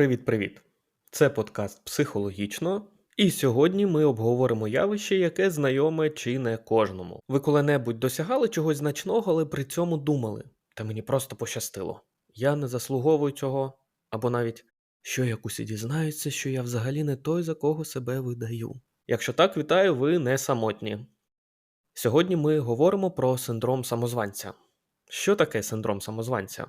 Привіт-привіт! Це подкаст Психологічно, і сьогодні ми обговоримо явище, яке знайоме чи не кожному. Ви коли-небудь досягали чогось значного, але при цьому думали, та мені просто пощастило. Я не заслуговую цього, або навіть що як усі дізнаються, що я взагалі не той, за кого себе видаю. Якщо так, вітаю, ви не самотні. Сьогодні ми говоримо про синдром самозванця. Що таке синдром самозванця?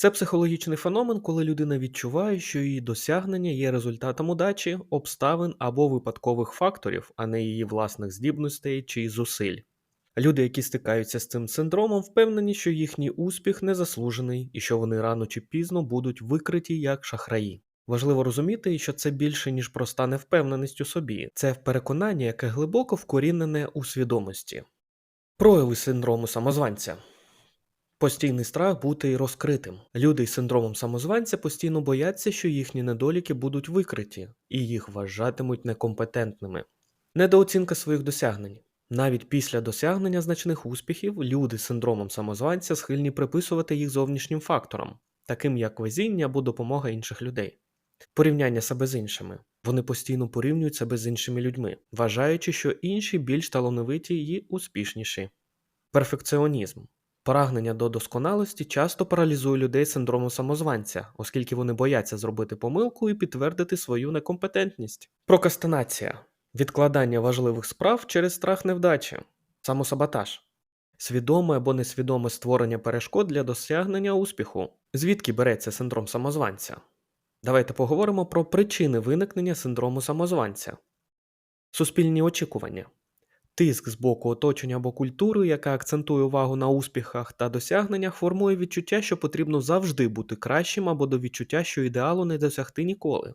Це психологічний феномен, коли людина відчуває, що її досягнення є результатом удачі, обставин або випадкових факторів, а не її власних здібностей чи зусиль. Люди, які стикаються з цим синдромом, впевнені, що їхній успіх незаслужений і що вони рано чи пізно будуть викриті як шахраї. Важливо розуміти, що це більше ніж проста невпевненість у собі, це переконання, яке глибоко вкорінене у свідомості. Прояви синдрому самозванця. Постійний страх бути розкритим. Люди з синдромом самозванця постійно бояться, що їхні недоліки будуть викриті, і їх вважатимуть некомпетентними. Недооцінка своїх досягнень. Навіть після досягнення значних успіхів люди з синдромом самозванця схильні приписувати їх зовнішнім факторам, таким як везіння або допомога інших людей. Порівняння себе з іншими. Вони постійно порівнюють себе з іншими людьми, вважаючи, що інші більш талановиті і успішніші. Перфекціонізм. Прагнення до досконалості часто паралізує людей з синдромом самозванця, оскільки вони бояться зробити помилку і підтвердити свою некомпетентність. Прокастинація відкладання важливих справ через страх невдачі, самосаботаж, свідоме або несвідоме створення перешкод для досягнення успіху. Звідки береться синдром самозванця? Давайте поговоримо про причини виникнення синдрому самозванця. Суспільні очікування. Тиск з боку оточення або культури, яка акцентує увагу на успіхах та досягненнях, формує відчуття, що потрібно завжди бути кращим або до відчуття, що ідеалу не досягти ніколи.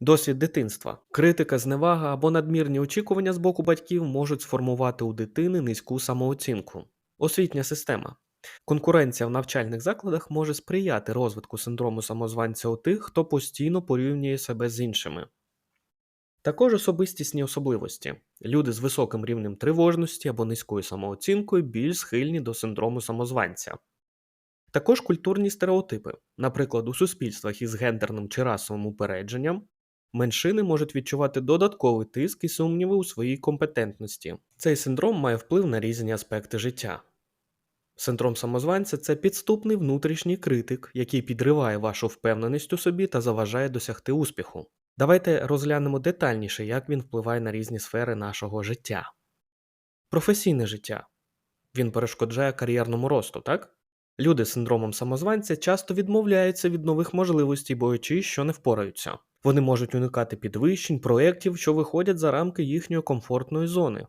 Досвід дитинства, критика, зневага або надмірні очікування з боку батьків можуть сформувати у дитини низьку самооцінку. Освітня система. Конкуренція в навчальних закладах може сприяти розвитку синдрому самозванця у тих, хто постійно порівнює себе з іншими. Також особистісні особливості. Люди з високим рівнем тривожності або низькою самооцінкою більш схильні до синдрому самозванця. Також культурні стереотипи. Наприклад, у суспільствах із гендерним чи расовим упередженням меншини можуть відчувати додатковий тиск і сумніви у своїй компетентності. Цей синдром має вплив на різні аспекти життя. Синдром самозванця це підступний внутрішній критик, який підриває вашу впевненість у собі та заважає досягти успіху. Давайте розглянемо детальніше, як він впливає на різні сфери нашого життя. Професійне життя він перешкоджає кар'єрному росту, так? Люди з синдромом самозванця часто відмовляються від нових можливостей, боючись, що не впораються. Вони можуть уникати підвищень, проєктів, що виходять за рамки їхньої комфортної зони.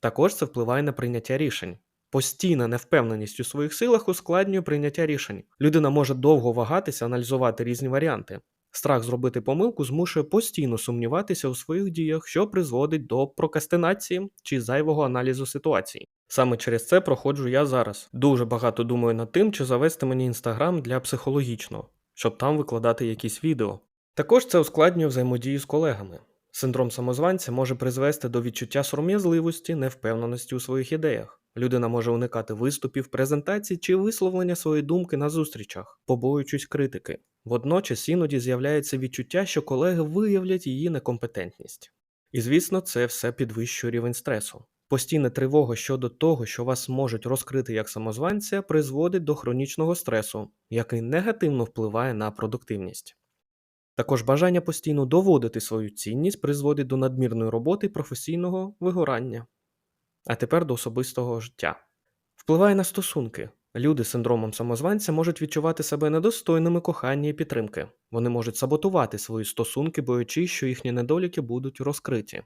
Також це впливає на прийняття рішень. Постійна невпевненість у своїх силах ускладнює прийняття рішень. Людина може довго вагатися, аналізувати різні варіанти. Страх зробити помилку змушує постійно сумніватися у своїх діях, що призводить до прокастинації чи зайвого аналізу ситуації. Саме через це проходжу я зараз. Дуже багато думаю над тим, чи завести мені інстаграм для психологічного, щоб там викладати якісь відео. Також це ускладнює взаємодію з колегами. Синдром самозванця може призвести до відчуття сором'язливості, невпевненості у своїх ідеях. Людина може уникати виступів, презентацій чи висловлення своєї думки на зустрічах, побоюючись критики. Водночас іноді з'являється відчуття, що колеги виявлять її некомпетентність. І звісно, це все підвищує рівень стресу. Постійна тривога щодо того, що вас можуть розкрити як самозванця, призводить до хронічного стресу, який негативно впливає на продуктивність. Також бажання постійно доводити свою цінність призводить до надмірної роботи і професійного вигорання. А тепер до особистого життя. Впливає на стосунки. Люди з синдромом самозванця можуть відчувати себе недостойними кохання і підтримки. Вони можуть саботувати свої стосунки, боячись, що їхні недоліки будуть розкриті.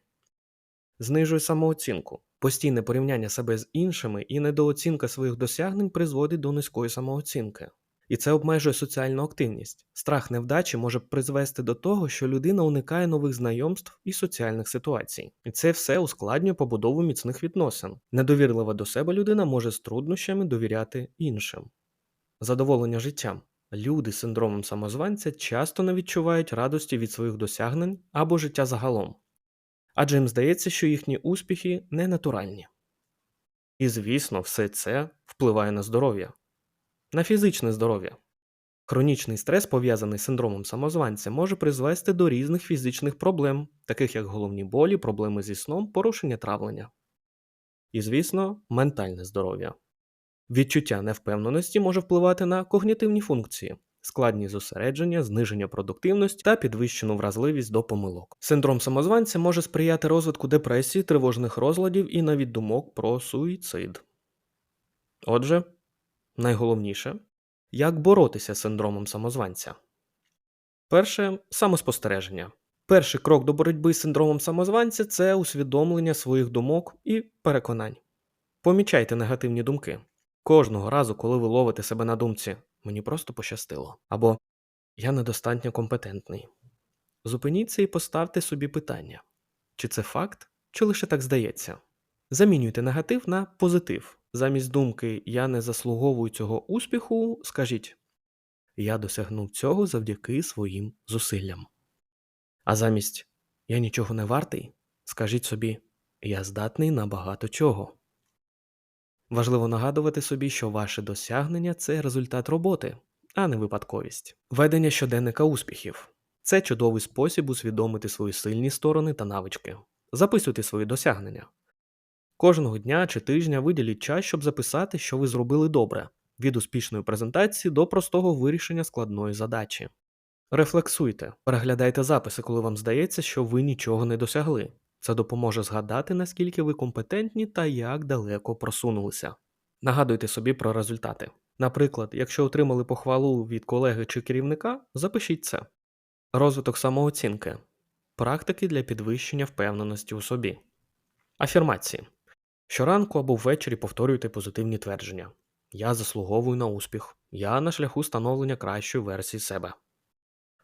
Знижує самооцінку. Постійне порівняння себе з іншими і недооцінка своїх досягнень призводить до низької самооцінки. І це обмежує соціальну активність. Страх невдачі може призвести до того, що людина уникає нових знайомств і соціальних ситуацій. І це все ускладнює побудову міцних відносин. Недовірлива до себе людина може з труднощами довіряти іншим. Задоволення життям. Люди з синдромом самозванця часто не відчувають радості від своїх досягнень або життя загалом. Адже їм здається, що їхні успіхи не натуральні. І звісно, все це впливає на здоров'я на фізичне здоров'я. Хронічний стрес, пов'язаний з синдромом самозванця, може призвести до різних фізичних проблем, таких як головні болі, проблеми зі сном, порушення травлення. І, звісно, ментальне здоров'я. Відчуття невпевненості може впливати на когнітивні функції, складність зосередження, зниження продуктивності та підвищену вразливість до помилок. Синдром самозванця може сприяти розвитку депресії, тривожних розладів і навіть думок про суїцид. Отже, найголовніше як боротися з синдромом самозванця? Перше самоспостереження. Перший крок до боротьби з синдромом самозванця це усвідомлення своїх думок і переконань. Помічайте негативні думки. Кожного разу, коли ви ловите себе на думці, мені просто пощастило, або я недостатньо компетентний. Зупиніться і поставте собі питання: чи це факт, чи лише так здається. Замінюйте негатив на позитив. Замість думки Я не заслуговую цього успіху, скажіть Я досягнув цього завдяки своїм зусиллям. А замість Я нічого не вартий, скажіть собі Я здатний на багато чого. Важливо нагадувати собі, що ваше досягнення це результат роботи, а не випадковість. Ведення щоденника успіхів це чудовий спосіб усвідомити свої сильні сторони та навички. Записуйте свої досягнення. Кожного дня чи тижня виділіть час, щоб записати, що ви зробили добре, від успішної презентації до простого вирішення складної задачі. Рефлексуйте, переглядайте записи, коли вам здається, що ви нічого не досягли. Це допоможе згадати, наскільки ви компетентні та як далеко просунулися. Нагадуйте собі про результати. Наприклад, якщо отримали похвалу від колеги чи керівника, запишіть це. Розвиток самооцінки, практики для підвищення впевненості у собі. Афірмації. Щоранку або ввечері повторюйте позитивні твердження. Я заслуговую на успіх. Я на шляху становлення кращої версії себе.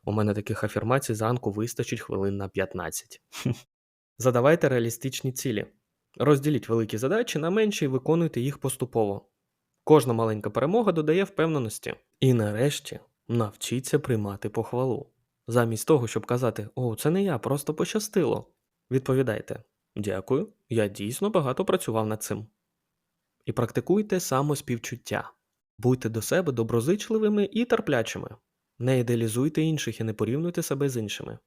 У мене таких афірмацій зранку вистачить хвилин на 15. Задавайте реалістичні цілі. Розділіть великі задачі на менші і виконуйте їх поступово. Кожна маленька перемога додає впевненості. І нарешті навчіться приймати похвалу. Замість того, щоб казати О, це не я, просто пощастило. Відповідайте Дякую, я дійсно багато працював над цим. І практикуйте самоспівчуття. Будьте до себе доброзичливими і терплячими. Не ідеалізуйте інших і не порівнюйте себе з іншими.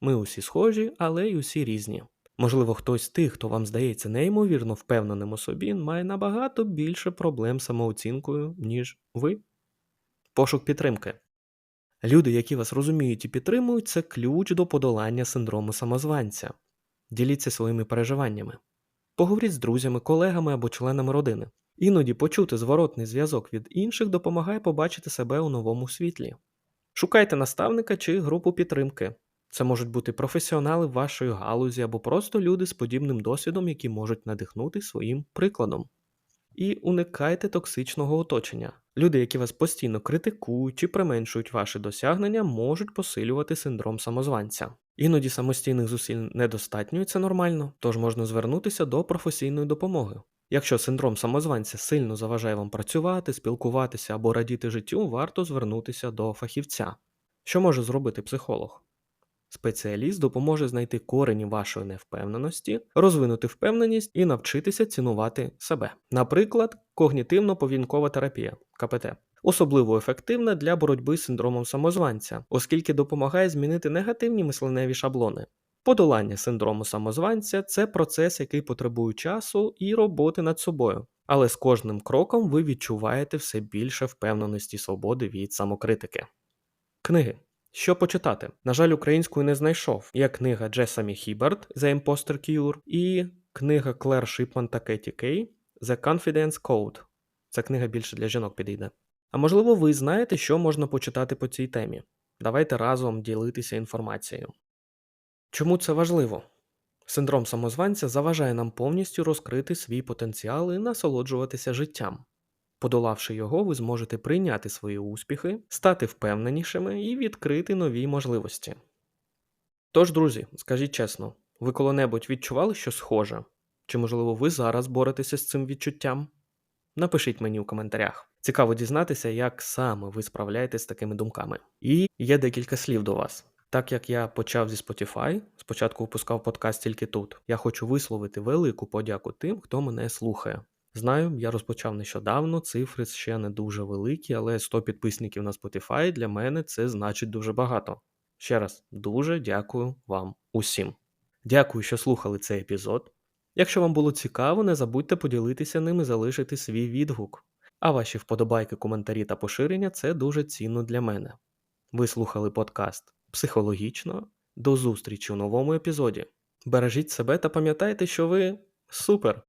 Ми усі схожі, але й усі різні. Можливо, хтось з тих, хто вам здається неймовірно впевненим у собі, має набагато більше проблем з самооцінкою, ніж ви. Пошук підтримки. Люди, які вас розуміють і підтримують, це ключ до подолання синдрому самозванця. Діліться своїми переживаннями. Поговоріть з друзями, колегами або членами родини. Іноді почути зворотний зв'язок від інших допомагає побачити себе у новому світлі. Шукайте наставника чи групу підтримки. Це можуть бути професіонали вашої галузі або просто люди з подібним досвідом, які можуть надихнути своїм прикладом. І уникайте токсичного оточення. Люди, які вас постійно критикують чи применшують ваші досягнення, можуть посилювати синдром самозванця. Іноді самостійних зусиль недостатньо і це нормально, тож можна звернутися до професійної допомоги. Якщо синдром самозванця сильно заважає вам працювати, спілкуватися або радіти життю, варто звернутися до фахівця. Що може зробити психолог? Спеціаліст допоможе знайти корені вашої невпевненості, розвинути впевненість і навчитися цінувати себе. Наприклад, когнітивно-повінкова терапія КПТ. Особливо ефективна для боротьби з синдромом самозванця, оскільки допомагає змінити негативні мисленеві шаблони. Подолання синдрому самозванця це процес, який потребує часу і роботи над собою. Але з кожним кроком ви відчуваєте все більше впевненості свободи від самокритики. Книги. Що почитати? На жаль, українською не знайшов. Є книга Джесамі Хіберт The Imposter Cure і книга Клер Шипман та Кеті Кей The Confidence Code. Ця книга більше для жінок підійде. А можливо, ви знаєте, що можна почитати по цій темі. Давайте разом ділитися інформацією. Чому це важливо? Синдром самозванця заважає нам повністю розкрити свій потенціал і насолоджуватися життям. Подолавши його, ви зможете прийняти свої успіхи, стати впевненішими і відкрити нові можливості. Тож, друзі, скажіть чесно, ви коли-небудь відчували що схоже? Чи, можливо, ви зараз боретеся з цим відчуттям? Напишіть мені у коментарях. Цікаво дізнатися, як саме ви справляєтесь з такими думками. І є декілька слів до вас. Так як я почав зі Spotify, спочатку випускав подкаст тільки тут, я хочу висловити велику подяку тим, хто мене слухає. Знаю, я розпочав нещодавно, цифри ще не дуже великі, але 100 підписників на Spotify для мене це значить дуже багато. Ще раз дуже дякую вам усім. Дякую, що слухали цей епізод. Якщо вам було цікаво, не забудьте поділитися ним і залишити свій відгук. А ваші вподобайки, коментарі та поширення це дуже цінно для мене. Ви слухали подкаст психологічно. До зустрічі у новому епізоді. Бережіть себе та пам'ятайте, що ви супер!